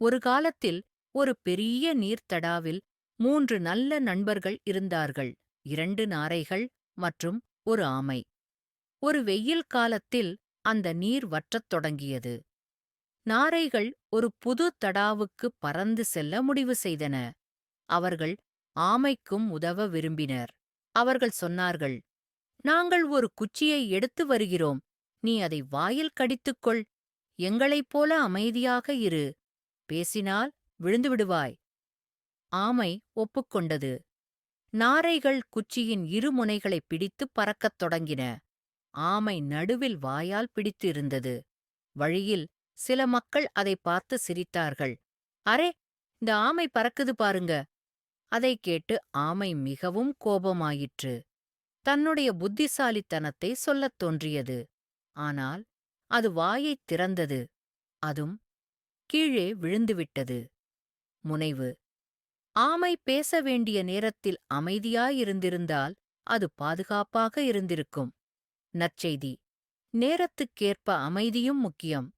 ஒரு காலத்தில் ஒரு பெரிய நீர்த்தடாவில் மூன்று நல்ல நண்பர்கள் இருந்தார்கள். இரண்டு நாரைகள் மற்றும் ஒரு ஆமை. ஒரு வெயில் காலத்தில் அந்த நீர் வற்றத் தொடங்கியது. நாரைகள் ஒரு புது தடாவுக்கு பறந்து செல்ல முடிவு செய்தன. அவர்கள் ஆமைக்கும் உதவ விரும்பினர். அவர்கள் சொன்னார்கள் நாங்கள் ஒரு குச்சியை எடுத்து வருகிறோம். நீ அதை வாயில் கடித்துக்கொள் எங்களைப் போல அமைதியாக இரு. பேசினால் விழுந்து விடுவாய் ஆமை ஒப்புக்கொண்டது. நாரைகள் குச்சியின் இரு முனைகளைப் பிடித்து பறக்கத் தொடங்கின. ஆமை நடுவில் வாயால் பிடித்து இருந்தது வழியில் சில மக்கள் அதை பார்த்து சிரித்தார்கள். அரே இந்த ஆமை பறக்குது பாருங்க. அதை கேட்டு ஆமை மிகவும் கோபமாயிற்று. தன்னுடைய புத்திசாலித்தனத்தை சொல்லத் தோன்றியது. ஆனால் அது வாயைத் திறந்தது. அதும் கீழே விழுந்துவிட்டது. முனைவு. ஆமை பேச வேண்டிய நேரத்தில் அமைதியாயிருந்திருந்தால் அது பாதுகாப்பாக இருந்திருக்கும். நற்செய்தி. நேரத்துக்கேற்ப அமைதியும் முக்கியம்.